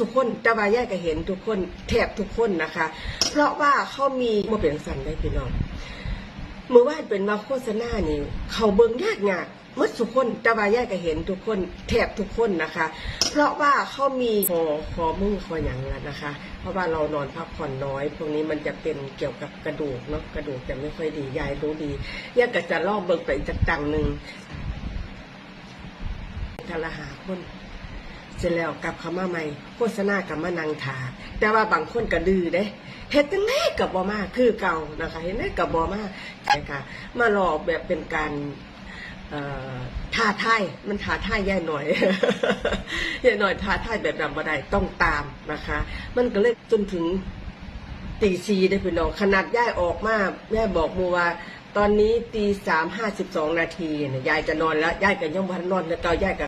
ทุกคนแต่ว่าย่ายก็เห็นทุกคนแทบทุกคนนะคะ เพราะว่าเขามีมเป็นสันได้พี่น้องเมื่อวานเป็นมาโฆษณานี่เขาเบิ่งยากยากมดทุกคนแต่ว่าย่ายก็เห็นทุกคนแทบทุกคนนะคะ เพราะว่าเขามีคอคอมุ่งคออย่างล้วนะคะ เพราะว่าเรานอนพักผ่อนน้อย พวกนี้มันจะเป็นเกี่ยวกับกระดูกเนาะกระดูกจะไม่ค่อยดียายรู้ดีย่ายก็จะลองเบิ่งไปอีกจักตังหนึ่งทาละหาคน ร็จแล้วกลับเข้ามาใหม่โฆษณากับมานังถาแต่ว่าบางคนก็ดื้อเด้เฮ็ดจังไดกับบอมาคือเก่านะคะเห็นไหมกับบอมาใช่ค่ะมารอกแบบเป็นการเอ่อท้ายมันท้าทายย่ายหน่อยย่ายหน่อยท้าทายแบบนำบ่ได้ต้องตามนะคะ มันก็เลยจนถึงตีซีได้พี่น้องขนาดย่ายออกมาแม่บอกมูว่า ตอนนี้ตีสามห้าสิบสองนาทีเนี่ยยายจะนอนแล้วยายก็ยังวันนอนแล้วก็ยายก็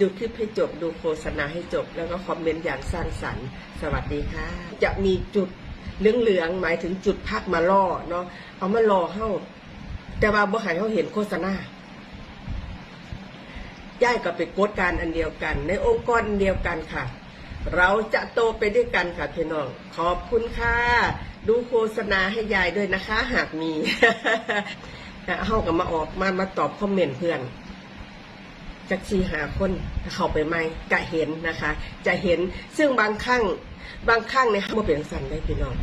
ดูคลิปให้จบดูโฆษณาให้จบ แล้วก็คอมเมนต์อย่างสร้างสรรค์ สวัสดีค่ะ จะมีจุดเหลืองๆหมายถึงจุดพักมาล่อเนาะเอามาล่อเข้า แต่ว่าบ่หายเขาเห็นโฆษณาย่ายก็ไปกดการอันเดียวกัน ในองค์กรเดียวกันค่ะ เราจะโตไปด้วยกันค่ะพี่น้องขอบคุณค่ะ ดูโฆษณาให้ยายด้วยนะคะ หากมีเข้ากับมาออกมามาตอบคอมเมนต์เพื่อน จักชีหาคนเข้าไปไหมกะเห็นนะคะ จะเห็นซึ่งบางครั้งบางครั้งเนี่ยมาเป็นสันได้พี่น้อง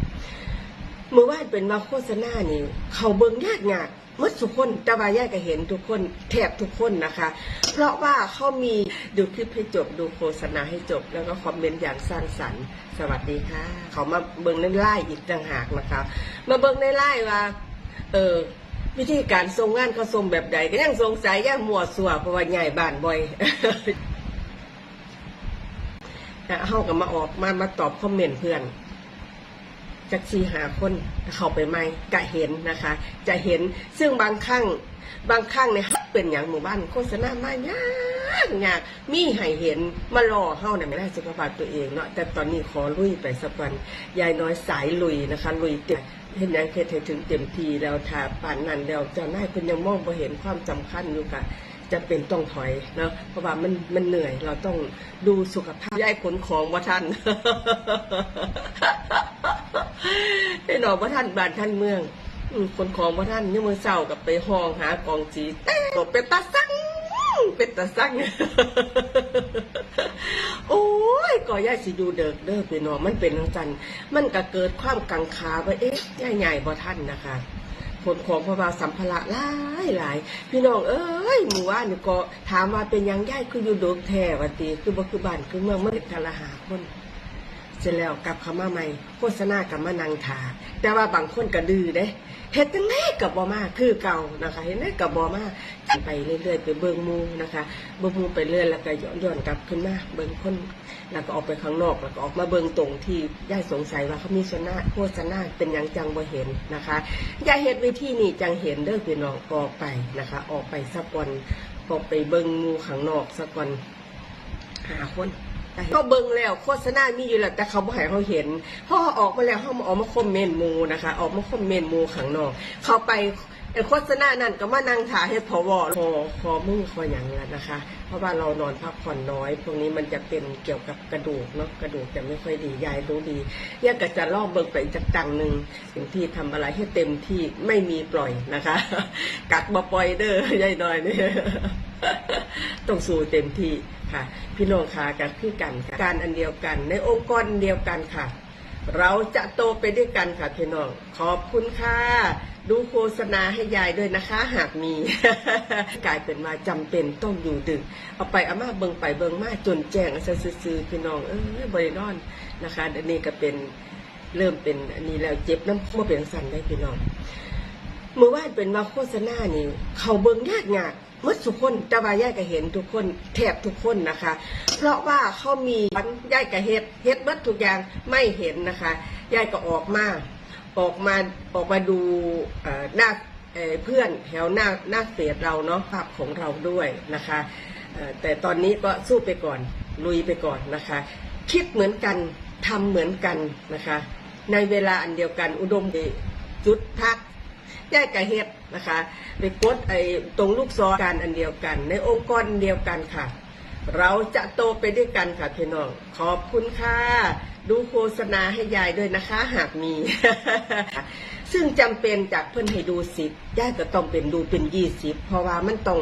เมื่อวาเป็นมาโฆษณานี่เขาเบิ่งยากยากมดทุกคนต่ว่ายายก็เห็นทุกคนแทบทุกคนนะคะ เพราะว่าเขามีดูคลิปให้จบดูโฆษณาให้จบ แล้วก็คอมเมนต์อย่างสร้างสรรค์ สวัสดีค่ะ เขามาเบิ่งในไล่อีกต่างหากนะคะ มาเบิ่งในไล่ว่า เออ วิธีการทรงงานเขาทรงแบบใดก็ยังสงสัยยังมัวสัวเพราะว่าใหญ่บ้านบ่อยเฮากับมาออกมามาตอบคอมเมนต์เพื่อนจากสีหาคนเข้าไปไหมกะเห็นนะคะ จะเห็นซึ่งบางครั้งบางครั้งเนี่ยเป็นอย่างหมู่บ้านโฆษณามาเนี่ยากยากมีให้เห็นมารอเฮาเนี่ยไม่ได้สุขภาพตัวเองเนาะแต่ตอนนี้ขอลุยไปสักวันยายน้อยสายลุยนะคะ ลุยเต็มเห็นยังเคให้ถึงเต็มทีแล้วถ้าป่านนั้นแล้วจะนายเพิ่นยังมองบ่เห็นความสำคัญอยู่ค่ะจะเป็นต้องถอยเนาะเพราะว่ามันมันเหนื่อยเราต้องดูสุขภาพย้ายขนของว่าท่านให้หนอว่าท่านบ้านท่านเมืองขนของว่าท่านนี่มือเศร้ากับไปห้องหากองจีเต้ตเป็นตาสั่ง เป็นตาสั่งโอ้ยก่อย่ายสิอยู่เดิกเด้อพี่น้องมันเป็นทังจันมันก็เกิดความกังขาว่าเอ๊ะย่าใหญ่บ่ท่านนะคะผลของพระบาสัมภาระหลายหลายพี่น้องเอ้ยหมู่ว่านนี่ก็ถามว่าเป็นยังย่ายคืออยู่โดกแท้วันตีคือบ่คือบ้านคือเมืองเมื่อทะละหาคน เสร็จแล้วกลับเข้ามาใหม่โฆษณากับมานังถาแต่ว่าบางคนก็ดื้อเด้เฮ็ดจังไดกับบอมาคือเก่านะคะเห็นไหมกับบอมาไปเรื่อยๆไปเบิ่งมูนะคะเบิ่งมูไปเรื่อยแล้วก็ย้อนย้อนกลับขึ้นมาเบิ่งคนแล้วก็ออกไปข้างนอกแล้วก็ออกมาเบิ่งตรงที่ย่ายสงสัยว่าเขามีโฆษณาโฆษณาเป็นหยังจังบ่เห็นนะคะย่าเฮ็ดวิธีนี้จังเห็นเด้อพี่น้องออกไปนะคะ ออกไปสักวันออกไปเบิ่งมูข้างนอกสักวันหาคน เขาเบิ่งแล้วโฆษณามีอยู่แล้วแต่เขาบ่ให้เขาเห็นพอออกมาแล้วเขามาออกมาคอมเมนต์หมูนะคะ ออกมาคอมเมนต์หมูข้างนอกเขาไปไอ้โฆษณานั่นก็มานั่งถ่ายให้พอวอคอคอมึงคออย่างแล้วนะคะ เพราะว่าเรานอนพักผ่อนน้อย พวกนี้มันจะเป็นเกี่ยวกับกระดูกเนาะกระดูกจะไม่ค่อยดียายรู้ดียายก็จะลองเบิ่งไปอีกจักตังหนึ่งสิ่งที่ทำอะไรให้เต็มที่ไม่มีปล่อยนะคะ กัดมาปล่อยเด้อยายน้อยนี่ต้องสู้เต็มที่ ค่ะ พี่น้องค่ะกันคือกันค่ะการอันเดียวกัน ในองค์กรเดียวกันค่ะ เราจะโตไปด้วยกันค่ะพี่น้องขอบคุณค่ะดูโฆษณาให้ยายด้วยนะคะ หากมีกลายเป็นมาจำเป็นต้องอยู่ดึก เอาไปเอามาเบิงไปเบิงมาจนแจ้งซื่อๆพี่น้องเอ้ยบริโนอนนะคะอันนี้ก็เป็นเริ่มเป็นอันนี้แล้วเจ็บน้ำมาเป็นสันได้พี่น้องเมื่อวานเป็นมาโฆษณานี่ เขาเบิงยากยาก มืดทุกคนแต่ว่าย่ายก็เห็นทุกคนแทบทุกคนนะคะ เพราะว่าเขามีย่ายก็เฮ็ดเฮ็ดเบิดทุกอย่างไม่เห็นนะคะย่ายก็ออกมาออกมาออกมาดูเอ่อหน้าเเพื่อนแถวหน้าหน้าเฟซเราเนาะภาพของเราด้วยนะคะแต่ตอนนี้ก็สู้ไปก่อนลุยไปก่อนนะคะ คิดเหมือนกันทำเหมือนกันนะคะ ในเวลาอันเดียวกันอุดมดีจุดพักย่ายกะเฮ็ด นะคะไปกดไอ้ตรงลูกศรการอันเดียวกัน ในองค์กรเดียวกันค่ะ เราจะโตไปด้วยกันค่ะพี่น้องขอบคุณค่ะดูโฆษณาให้ยายด้วยนะคะ หากมี ซึ่งจำเป็นจากเพื่อนให้ดูสิบยายก็ต้องเป็นดูเป็นยี่สิบเพราะว่ามันต้อง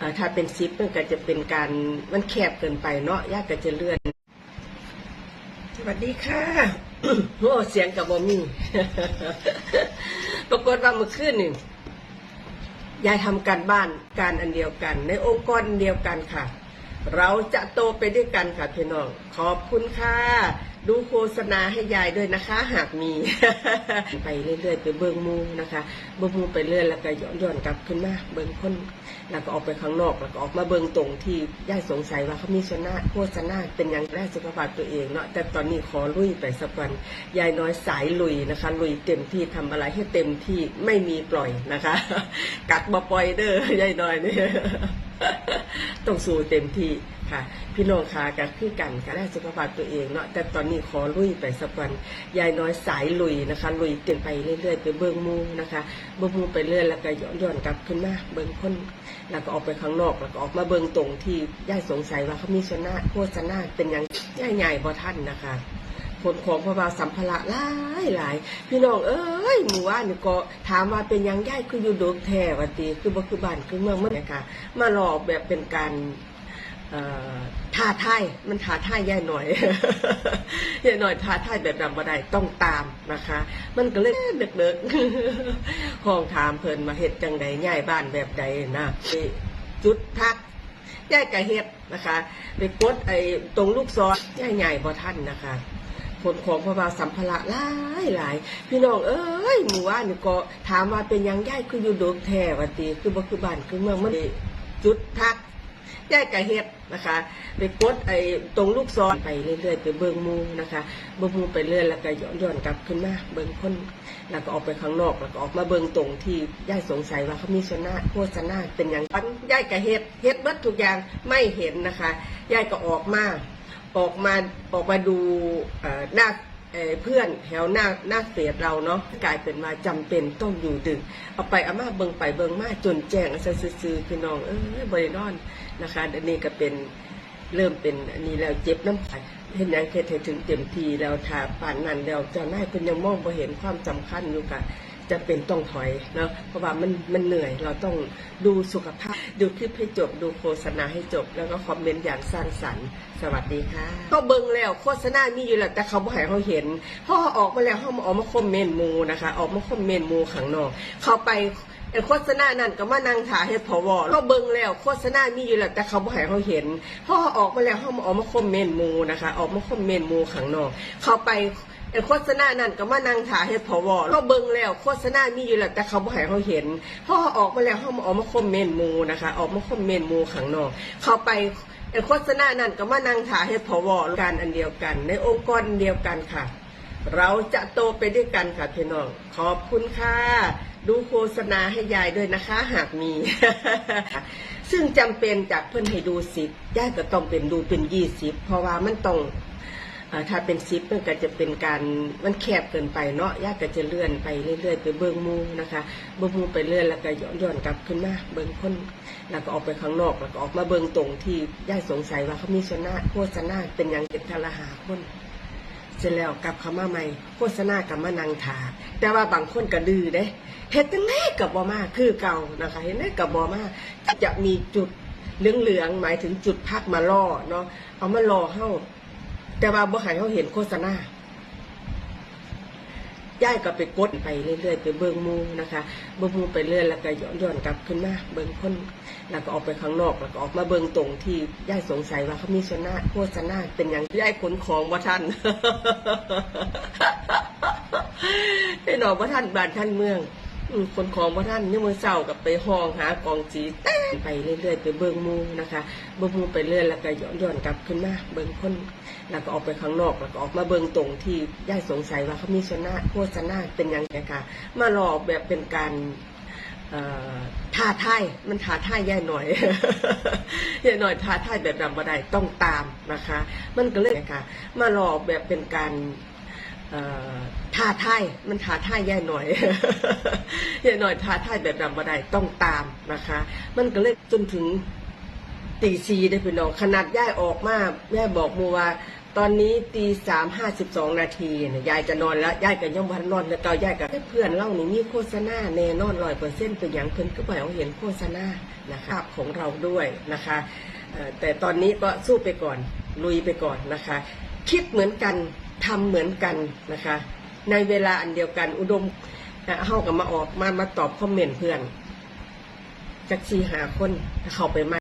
อถ้าเป็นสิบมันก็จะเป็นการมันแคบเกินไปเนาะยายก็จะเลื่อน สวัสดีค่ะ โอ้เสียงกับบอมี่ปรากฏว่าเมื่อคืนนี่ยายทำการบ้านการอันเดียวกัน ในองค์กรเดียวกันค่ะ เราจะโตไปด้วยกันค่ะพี่น้อง ขอบคุณค่ะ ดูโฆษณาให้ยายด้วยนะคะ หากมี ไปเรื่อยๆไปเบิ้งมูนะคะ เบิ้งมูไปเรื่อยแล้วก็ย้อนย้อนกลับขึ้นมาเบิ้งคนแล้วก็ออกไปข้างนอกแล้วก็ออกมาเบิ้งตรงที่ยายสงสัยว่าเขามีชนะโฆษณาเป็นอย่างแรกสุขภาพตัวเองเนาะแต่ตอนนี้ขอลุยไปสักวันยายน้อยสายลุยนะคะ ลุยเต็มที่ทำอะไรให้เต็มที่ไม่มีปล่อยนะคะ กักบ่ปล่อยเด้อยายน้อยเนี่ย ต้องสู้เต็มที่ค่ะ พี่น้องค่ะก็คือกันก็ได้สุขภาพตัวเองเนาะแต่ตอนนี้ขอลุยไปสักวันยายน้อยสายลุยนะคะ ลุยเต็มไปเรื่อยๆ ไปเบิ้งมูนะคะเบิ้งมูไปเรื่อยแล้วก็ย้อนอนกลับขึ้นมาเบิ้งคนแล้วก็ออกไปข้างนอกแล้วก็ออกมาเบิ้งตรงที่ยายสงสัยว่าเขามีชนะโฆษณาเป็นอย่างยายใหญ่บ่ท่านนะคะ ผลของพระบาสัมภาระหลายหลายพี่น้องเอ้ยหมู่ว่านนี่ก็ถามว่าเป็นยังย่คืออยู่โดกแท้วัตีคือบ่คือบ้านคือเมืองเมื่อไหร่ค่ะมาหลอกแบบเป็นการเอ่อท้าทายมันท้าทายย่ายหน่อยย่ายหน่อยท้าทายแบบดำบ่ได้ต้องตามนะคะ มันก็เลยเด็กๆห้องถามเพิ่นมาเฮ็ดจังใดย่ายบ้านแบบใดนะไปจุดพักย่ายกะเฮ็ดนะคะ ไปกดไอ้ตรงลูกศรย่ายใหญ่บ่ทันนะคะ ผลของพระบาสัมภาระหลายหลายพี่น้องเอ้ยหมู่ว่านี่ก็ถามว่าเป็นยังย่ายคืออยู่โดกแท้วันตีคือบ่คือบ้านคือเมืองมันจุดพักย่ายกะเฮ็ดนะคะ ไปกดไอ้ตรงลูกศรไปเรื่อยๆไปเบิ่งมูนะคะเบิ่งมูไปเรื่อยแล้วก็ย้อนย้อนกลับขึ้นมาเบิ่งคนแล้วก็ออกไปข้างนอกแล้วก็ออกมาเบิ่งตรงที่ย่ายสงสัยว่าเขามีชนะโฆษณาเป็นอย่างปันย่ายกะเฮ็ดเฮ็ดเบิดทุกอย่างไม่เห็นนะคะย่ายก็ออกมา ออกมาออกมาดูหน้าเเพื่อนแถวหน้าหน้าเสียเราเนาะกลายเป็นว่าจำเป็นต้องอยู่ดึก เอาไปอามาเบิงไปเบิงมาจนแจ้งซื่อๆคือน้องเอ้ยบรินอนนะคะอันนี้ก็เป็นเริ่มเป็นอันนี้แล้วเจ็บน้ำไข่เห็นอย่างเฮ็ดให้ถึงเต็มทีแล้วถ้าป่านนั้นแล้วเจ้านายเพิ่นยังมองบ่เห็นความสำคัญอยู่กะ จะเป็นต้องถอยเนาะเพราะว่ามันมันเหนื่อยเราต้องดูสุขภาพ ดูคลิปให้จบ ดูโฆษณาให้จบ แล้วก็คอมเมนต์อย่างสร้างสรรค์ สวัสดีค่ะก็เบิ่งแล้วโฆษณามีอยู่แล้วแต่เขาบ่ให้เขาเห็นพอออกมาแล้วเขามาออกมาคอมเมนต์มูนะคะ ออกมาคอมเมนต์มูข้างนอก เขาไปไอ้โฆษณานั่นก็มานั่งถ่ายให้พอวอก็เบิ่งแล้วโฆษณามีอยู่แล้วแต่เขาบ่ให้เขาเห็นพอออกมาแล้วเขามาออกมาคอมเมนต์มูนะคะ ออกมาคอมเมนต์มูข้างนอก เขาไป ไอ้โฆษณานั่นก็มานั่งถ่ายให้พอวอก็เบิ่งแล้วโฆษณามีอยู่แล้วแต่เขาบ่ให้เขาเห็นพอออกมาแล้วเขามาออกมาคอมเมนต์หมูนะคะ ออกมาคอมเมนต์หมูข้างนอก เข้าไปไอ้โฆษณานั่นก็มานั่งถ่ายให้พอวอการอันเดียวกัน ในองค์กรเดียวกันค่ะ เราจะโตไปด้วยกันค่ะพี่น้องขอบคุณค่ะดูโฆษณาให้ยายด้วยนะคะ หากมี ซึ่งจำเป็นจากเพื่อนให้ดูสิบยายก็ต้องเป็นดูเป็นยี่สิบเพราะว่ามันต้อง ถ้าเป็นสิบมันก็จะเป็นการมันแคบเกินไปเนาะยายก็จะเลื่อนไปเรื่อยๆ ไปเบิ้งมูนะคะ เบิ้งมูไปเรื่อยแล้วก็ย้อนย้อนกลับขึ้นมาเบิ้งคนแล้วก็ออกไปข้างนอกแล้วก็ออกมาเบิ้งตรงที่ยายสงสัยว่าเขามีชนะโฆษณาเป็นอย่างเป็นทะละหาคนเสร็จแล้วกลับเข้ามาใหม่โฆษณากับมานังถาแต่ว่าบางคนก็ดื้อเด้เฮ็ดจังไดกับบอมาคือเก่านะคะเห็นไหมกับบอมาจะมีจุดเหลืองๆหมายถึงจุดพักมาล่อเนาะเอามาล่อเฮา แต่ว่าบ่ให้เฮาเห็นโฆษณาย่ายก็ไปกดไปเรื่อยๆไปเบิ่งมูนะคะเบิ่งมูไปเรื่อยแล้วก็ย้อนย้อนกลับขึ้นมาเบิ่งคนแล้วก็ออกไปข้างนอกแล้วก็ออกมาเบิ่งตรงที่ย่ายสงสัยว่าเขามีชนะโฆษณาเป็นอย่างย่ายขนของว่าท่านไอ้หนอว่าท่านบ้านท่านเมือง คนของว่าท่านนี่มือเศร้ากับไปห้องหากองจีแต้ไปเรื่อยๆไปเบิ่งมูนะคะ เบิ่งมูไปเรื่อยแล้วก็ย้อนย้อนกลับขึ้นมาเบิ่งคนแล้วก็ออกไปข้างนอกแล้วก็ออกมาเบิ่งตรงที่ย่าสงสัยว่าเขามีชนะโฆษณาเป็นย่างไรค่ะมาหลอกแบบเป็นการเอ่อท้าทายมันท้าทายย่ายหน่อยย่ายหน่อยท้าทายแบบดำบ่ได้ต้องตามนะคะ มันก็เลยค่ะ มาหลอกแบบเป็นการ ท้าทายมันท้าทายย่หน่อยย่หน่อยท้าทายแบบดำบ่ได้ต้องตามนะคะ มันก็เลยจนถึงตีซีได้พี่น้องขนาดย่ายออกมาแม่บอกมูว่า ตอนนี้ตีสามห้าสิบสองนาทีเนี่ยยายจะนอนแล้วยายกับย่อมวันนอนแล้วเกายายกับเพื่อนเล่านี่มีโฆษณาแน่นอนร้อยเปอร์เซ็นต์เป็นอย่างเพิ่นก็ไปเอาเห็นโฆษณานะคะของเราด้วยนะคะแต่ตอนนี้ก็สู้ไปก่อนลุยไปก่อนนะคะ คิดเหมือนกัน ทำเหมือนกันนะคะ ในเวลาอันเดียวกัน อุดมเอ่อเฮากับมาออกมามาตอบคอมเมนต์เพื่อนจากสี่หาคนเข้าไปมา